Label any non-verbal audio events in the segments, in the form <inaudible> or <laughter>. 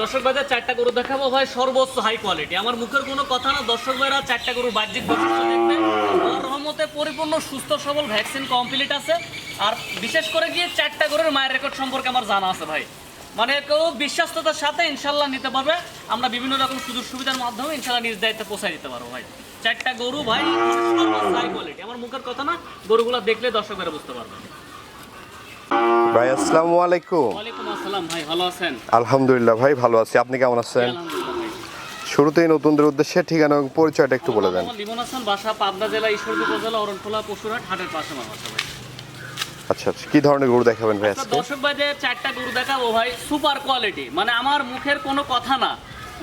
দর্শক ভাইদের চারটা গরু দেখাবো ভাই, সর্বোচ্চ হাই কোয়ালিটি আমার মুখের কোনো কথা না, দর্শক ভাইরা চারটা গরু বাহ্যিক রহমতে পরিপূর্ণ, সুস্থ, সবল ভ্যাকসিন কমপ্লিট আছে। আর বিশেষ করে গিয়ে চারটা গরুর মায়ের রেকর্ড সম্পর্কে আমার জানা আছে ভাই। মানে কেউ বিশ্বাস্ততার সাথে ইনশাল্লাহ নিতে পারবে। আমরা বিভিন্ন রকম সুযোগ সুবিধার মাধ্যমে ইনশাল্লাহ নিজ দায়িত্বে পৌঁছায় দিতে পারব ভাই। চারটা গরু ভাই হাই কোয়ালিটি আমার মুখের কথা না, গরুগুলো দেখলে দর্শক ভাইরা বুঝতে পারবে ভাই আসসালামু আলাইকুম। ওয়ালাইকুম আসসালাম ভাই ভালো আছেন? আলহামদুলিল্লাহ ভাই ভালো আছি। আপনি কেমন আছেন? শুরুতেই নতুনদের উদ্দেশ্যে ঠিকানা এবং পরিচয়টা একটু বলে দেন। লিমন হাসান বাসা পাবনা জেলা ঈশ্বরদী উপজেলা অরণখোলা পশুরহাট হাটের পাশে আমার বাসা ভাই। আচ্ছা আচ্ছা। কি ধরনের গরু দেখাবেন ভাই তা আজকে? দর্শক ভাই যে চারটা গরু দেখাবো ভাই সুপার কোয়ালিটি। মানে আমার মুখের কোনো কথা না।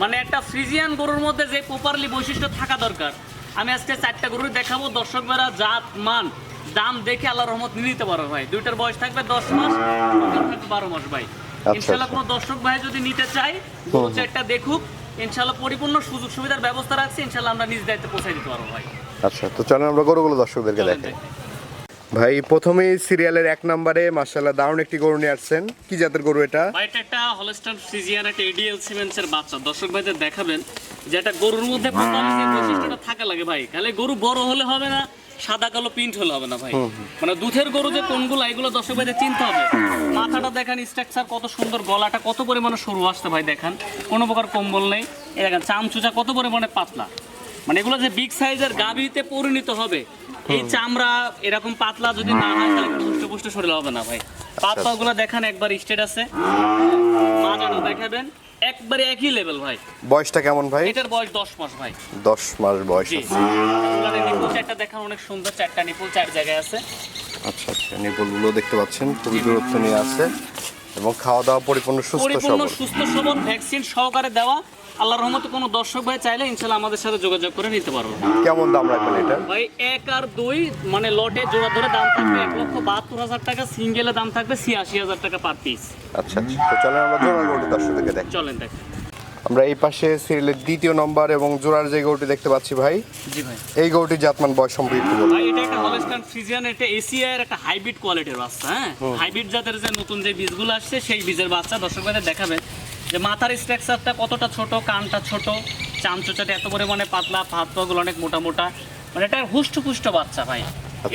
মানে একটা ফ্রিজিয়ান গরুর মধ্যে যে প্রপারলি বৈশিষ্ট্য থাকা দরকার। আমি আজকে চারটা গরু দেখাবো। দর্শক ভাইরা জাত মান দাম দেখে আল্লাহ রহমত নিয়ে নিতে পারো ভাই। দুইটার বয়স থাকবে দশ মাস থাকবে বারো মাস ভাই। ইনশাল্লাহ আচ্ছা। কোনো দর্শক ভাই যদি নিতে চাই চারটা দেখুক ইনশাল্লাহ পরিপূর্ণ সুযোগ সুবিধার ব্যবস্থা রাখছি ইনশাল্লাহ আমরা নিজ দায়িত্বে পৌঁছে দিতে পারব ভাই। আচ্ছা তো চলেন আমরা গরুগুলো দর্শকদেরকে দেখাই। ভাই। প্রথমেই সিরিয়ালের এক নম্বরে মার্শাল্লাহ দারুণ একটি গরু নিয়ে আসছেন। কি জাতের গরু এটা? ভাই এটা একটা হলস্টার ফ্রিজিয়ান একটা এডিএল সিমেন্টসের বাচ্চা। দর্শক ভাইদের দেখাবেন যে একটা গরুর মধ্যে প্রথমে যে বৈশিষ্ট্যটা থাকা লাগে ভাই। খালি গরু বড় হলে হবে না সাদা কালো প্রিন্ট হলে হবে না ভাই। মানে দুধের গরু যে কোনগুলো এগুলো দর্শক ভাইদের চিনতে হবে। মাথাটা দেখেন স্ট্রাকচার কত সুন্দর গলাটা কত পরিমাণে সরু আসতে ভাই দেখেন। কোনো প্রকার কম্বল নেই। এই দেখেন চামচুচা কত পরিমাণে পাতলা। মানে এগুলো যে বিগ সাইজের গাভীতে পরিণত হবে এই চামড়া এরকম পাতলা যদি না হয় তাহলে পুষ্ট পুষ্ট শরীর হবে না ভাই। পাতলাগুলো দেখেন একবার স্টেট আছে। দেখাবেন একবারে একই লেভেল ভাই। বয়সটা কেমন ভাই? এটার বয়স দশ মাস ভাই। দশ মাস বয়স আছে। ওখানে নিপুল চারটা দেখান অনেক সুন্দর চারটা নিপুল চার জায়গায় আছে। আচ্ছা আচ্ছা নিপুলগুলো দেখতে পাচ্ছেন খুবই দূরত্ব নিয়ে আছে। এবং খাওয়া দাওয়া পরিপূর্ণ সুস্থ পরিপূর্ণ সবল। সুস্থ সবল ভ্যাকসিন সহকারে দেওয়া। আল্লাহর রহমতে কোনো দর্শক ভাই চাইলে ইনশাল্লাহ আমাদের সাথে যোগাযোগ করে নিতে পারব। কেমন দাম রাখবেন এটা? ভাই এক আর দুই মানে লটে জোড়া ধরে দাম থাকবে এক লক্ষ বাহাত্তর হাজার টাকা সিঙ্গেলে দাম থাকবে ছিয়াশি হাজার টাকা পার পিস আচ্ছা আচ্ছা। তো চলেন আমরা জোড়া লটে দর্শকদেরকে দেখ চলেন দেখেন আমরা এই পাশে সিরিয়ালের দ্বিতীয় নম্বর এবং জোড়ার যে গরুটি দেখতে পাচ্ছি ভাই জি ভাই। এই গরুটি জাতমান বয়স বলুন ভাই এটা একটা হলস্টাইন ফ্রিজিয়ান এটা এশিয়ার একটা হাইব্রিড কোয়ালিটির বাচ্চা হ্যাঁ? হাইব্রিড জাতের যে নতুন যে বীজগুলো আসছে সেই বীজের বাচ্চা দর্শক ভাইদের দেখাবেন যে মাথার স্ট্রাকচারটা কতটা ছোট কানটা ছোট চামচুচাটা এত পরিমাণে পাতলা হাত পাগুলো অনেক মোটা মোটা। মানে এটা হুষ্ট পুষ্ট বাচ্চা ভাই।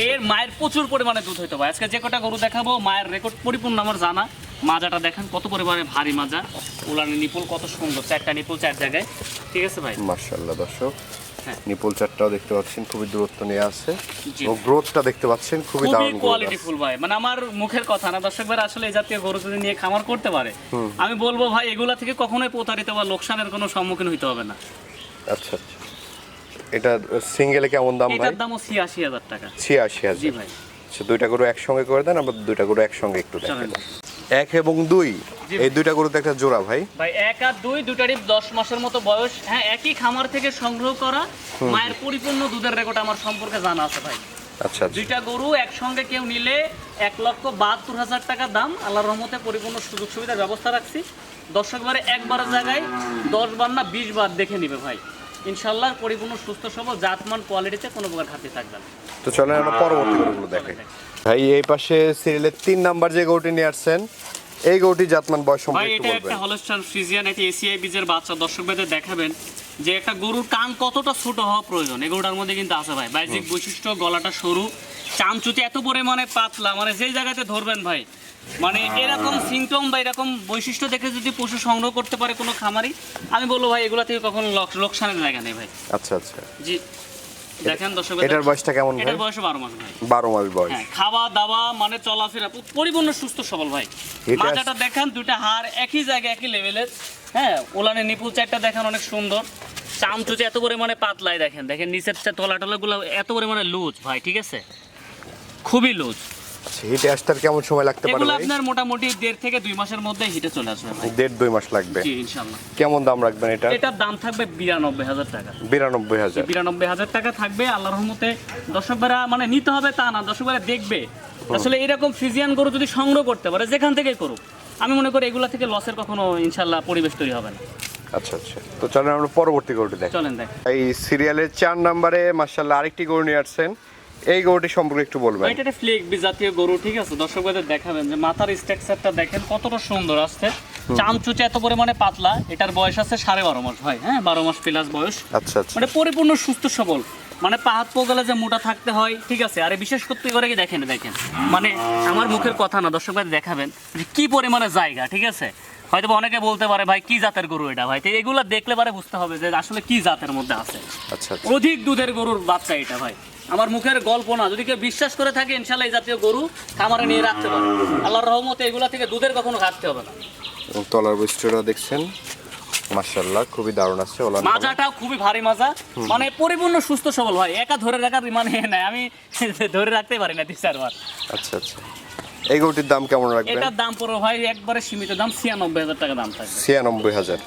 এর মায়ের প্রচুর পরিমাণে দুধ হইতো ভাই। আজকে যে কটা গরু দেখাবো মায়ের রেকর্ড পরিপূর্ণ আমার জানা। মাজাটা দেখেন কত পরিমাণে ভারী মাজা। উলানি নিপুল কত সুন্দর চারটা নিপুল চার জায়গায়। ঠিক আছে ভাই? মার্শাল্লাহ দর্শক হ্যাঁ। নিপুল চারটাও দেখতে পাচ্ছেন খুবই দূরত্ব নিয়ে আছে। জি। গ্রোথটা দেখতে পাচ্ছেন খুবই খুবই দারুণ কোয়ালিটি ফুল ভাই। মানে আমার মুখের কথা না দর্শক ভাই আসলে এই জাতীয় গরু যদি নিয়ে খামার করতে পারে আমি বলব ভাই এগুলা থেকে কখনোই প্রতারিত বা লোকসানের কোনো সম্মুখীন হইতে হবে না। আচ্ছা আচ্ছা। এটা সিঙ্গেলে কেমন দাম ভাই? এটার হাজার টাকা। ছিয়াশি জি ভাই। আচ্ছা দুইটা গরু একসঙ্গে করে দেন দুইটা গরু একসঙ্গে একটু দেখেন। এক এবং দুই। এই দুইটা গরুতে একটা জোড়া ভাই। ভাই এক আর দুই দুটারই দশ মাসের মতো বয়স। হ্যাঁ একই খামার থেকে সংগ্রহ করা মায়ের পরিপূর্ণ দুধের রেকর্ড আমার সম্পর্কে জানা আছে ভাই। আচ্ছা আচ্ছা। দুইটা গরু একসঙ্গে কেউ নিলে এক লক্ষ বাহাত্তর হাজার টাকা দাম। আল্লাহর রহমতে পরিপূর্ণ সুযোগ সুবিধার ব্যবস্থা রাখছি। দর্শকবারে একবারের জায়গায় দশ বার না বিশ বার দেখে নিবে ভাই। ইনশাল্লাহ পরিপূর্ণ সুস্থ সবল জাতমান কোয়ালিটিতে কোনো প্রকার ঘাটতি থাকবে না। তো চলেন আমরা পরবর্তী গরুগুলো দেখি ভাই এই পাশে সিরিয়ালের তিন নাম্বার যে গরুটি নিয়ে আসছেন এই গরুটি জাতমান বয়স ভাই সম্পর্কে একটু এটা একটা হলস্টার ফ্রিজিয়ান এটি এসিআই বীজের বাচ্চা। দর্শক ভাইদের দেখাবেন। যে একটা গরুর কান কতটা ছোট হওয়া প্রয়োজন এই গরুটার মধ্যে কিন্তু আছে ভাই। বাইজিক বৈশিষ্ট্য গলাটা সরু চামচুচি এত পরিমাণে পাতলা মানে যেই জায়গাতে ধরবেন ভাই মানে এরকম সিমটম বা এরকম বৈশিষ্ট্য দেখে যদি পশু সংগ্রহ করতে পারে কোনো খামারি আমি বলব ভাই এগুলা থেকে কখনো লোক- লোকসানের জায়গা নেই ভাই। আচ্ছা আচ্ছা। জি। দেখেন দর্শক এটার বয়সটা কেমন এটার বয়স বারো মাস ভাই। বারো মাস বয়স। হ্যাঁ খাওয়া দাওয়া মানে চলাফেরা পরিপূর্ণ সুস্থ সবল ভাই। মাথাটা দেখেন দুইটা হাড় একই জায়গায় একই লেভেলের হ্যাঁ ওলানে নিপুল চারটা দেখেন অনেক সুন্দর। চামচুচে এত পরিমাণে পাতলাই দেখেন দেখেন নিচের তলা টলাগুলো এত পরিমাণে লুজ ভাই ঠিক আছে? খুবই লুজ। হিটে আসতে কেমন সময় লাগতে পারে এগুলো আপনার মোটামুটি দেড় থেকে দুই মাসের মধ্যে হিটে চলে আসবে ভাই। দেড় দুই মাস লাগবে। জি ইনশাল্লাহ কেমন দাম রাখবেন এটা? এটার দাম থাকবে বিরানব্বই হাজার টাকা। বিরানব্বই হাজার। বিরানব্বই হাজার টাকা থাকবে আল্লাহ রহমতে দর্শকরা মানে নিতে হবে তা না দর্শকরা দেখবে। আসলে এরকম ফ্রিজিয়ান গরু যদি সংগ্রহ করতে পারে যেখান থেকে করুক আমি মনে করি এগুলা থেকে লসের কখনো ইনশাল্লাহ পরিবেশ তৈরি হবে না। আচ্ছা আচ্ছা। তো চলেন আমরা পরবর্তী গরুটি দেখ। চলেন দেখ। এই সিরিয়ালের চার নাম্বারে মার্শাল্লাহ আরেকটি গরু নিয়ে আসছেন। এই গরুটি সম্পর্কে একটু বলবেন। এটা একটা ফ্লেক জাতীয় গরু ঠিক আছে? দর্শকদের দেখাবেন যে মাথার স্ট্রাকচারটা দেখেন কতটা সুন্দর আসছে। চামচুচে এত পরিমাণে পাতলা এটার বয়স আছে সাড়ে বারো মাস ভাই হ্যাঁ? বারো মাস প্লাস বয়স। আচ্ছা আচ্ছা। মানে পরিপূর্ণ সুস্থ সবল। মানে পা হাত পো গেলে যে মোটা থাকতে হয় ঠিক আছে? আরে বিশেষ করতে করে কি দেখেন দেখেন। মানে আমার মুখের কথা না দর্শক ভাই দেখাবেন যে কি পরিমাণে জায়গা ঠিক আছে? হয়তো অনেকে বলতে পারে ভাই কি জাতের গরু এটা? ভাই তো এগুলো দেখলে পারে বুঝতে হবে যে আসলে কি জাতের মধ্যে আছে। আচ্ছা আচ্ছা। অধিক দুধের গরুর বাচ্চা এটা ভাই। আমার মুখের গল্প না। যদি কেউ বিশ্বাস করে থাকে ইনশাল্লাহ এই জাতীয় গরু খামারে নিয়ে রাখতে পারে আল্লাহর রহমতে এগুলা থেকে দুধের কখনো ঘাটতে হবে না। তলার বৈশিষ্ট্যটা দেখছেন? মার্শাল্লাহ খুবই দারুণ আছে ওলান মাজাটাও খুবই ভারী মাজা। মানে পরিপূর্ণ সুস্থ সবল ভাই। একা ধরে রাখার মানে নাই। আমি <laughs> ধরে রাখতে পারি না তিন চারবার আচ্ছা আচ্ছা। এই গরুটির দাম কেমন রাখবেন? এটার দাম পড়ো ভাই একবারে সীমিত দাম ছিয়ানব্বই হাজার টাকা দাম হাজার।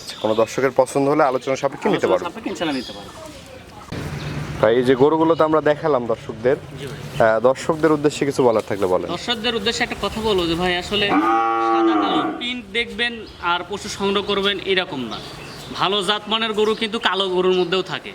আচ্ছা, কোনো দর্শকের পছন্দ হলে আলোচনা সাপেক্ষে নিতে পারব। সাপেক্ষে ইনশাল্লাহ নিতে পারব। এই যে গরুগুলো তো আমরা দেখালাম দর্শকদের। দর্শকদের উদ্দেশ্যে কিছু বলার থাকলে বলেন। দর্শকদের উদ্দেশ্যে একটা কথা বলব যে ভাই আসলে সাদা কালো প্রিন্ট দেখবেন আর পশু সংগ্রহ করবেন এরকম না। ভালো জাতমানের গরু কিন্তু কালো গরুর মধ্যেও থাকে।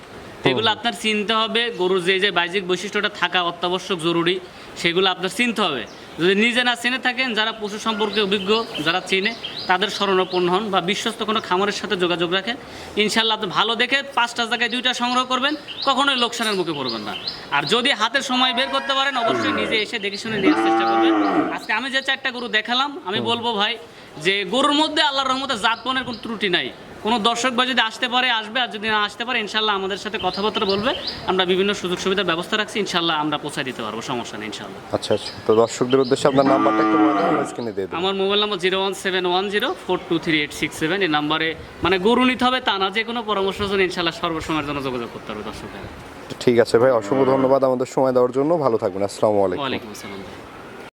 এগুলো আপনার চিনতে হবে। গরুর যে যে বাহ্যিক বৈশিষ্ট্যটা থাকা অত্যাবশ্যক জরুরি সেগুলো আপনার চিনতে হবে। যদি নিজে না চিনে থাকেন যারা পশু সম্পর্কে অভিজ্ঞ যারা চিনে তাদের স্মরণাপন্ন হন বা বিশ্বস্ত কোনো খামারের সাথে যোগাযোগ রাখেন। ইনশাল্লাহ আপনি ভালো দেখে পাঁচটা জায়গায় দুইটা সংগ্রহ করবেন কখনোই লোকসানের মুখে পড়বেন না। আর যদি হাতের সময় বের করতে পারেন অবশ্যই নিজে এসে দেখে শুনে নেওয়ার চেষ্টা করবেন। আজকে আমি যে চারটা গরু দেখালাম আমি বলব ভাই যে গরুর মধ্যে আল্লাহর রহমতে জাতপনের কোনো ত্রুটি নাই। কোনো দর্শক বা যদি আসতে পারে আসবে আর যদি না আসতে পারে ইনশাল্লাহ আমাদের সাথে কথাবার্তা বলবে। আমরা বিভিন্ন সুযোগ সুবিধার ব্যবস্থা রাখছি ইনশাল্লাহ আমরা পৌঁছে দিতে পারব সমস্যা নেই ইনশাল্লাহ। আচ্ছা আচ্ছা। তো দর্শকদের উদ্দেশ্যে আপনার নাম্বারটা একটু স্ক্রিনে দিয়ে আমার mobile number zero one seven one zero four two three eight six seven. এই নাম্বারে মানে গরু নিতে হবে তা না যে কোনো পরামর্শের জন্য ইনশাল্লাহ সর্বসময়ের জন্য যোগাযোগ করতে হবে দর্শকদের। ঠিক আছে ভাই অসংখ্য ধন্যবাদ আমাদের সময় দেওয়ার জন্য। ভালো থাকবেন আসসালামু আলাইকুম। ওয়ালাইকুম আসসালাম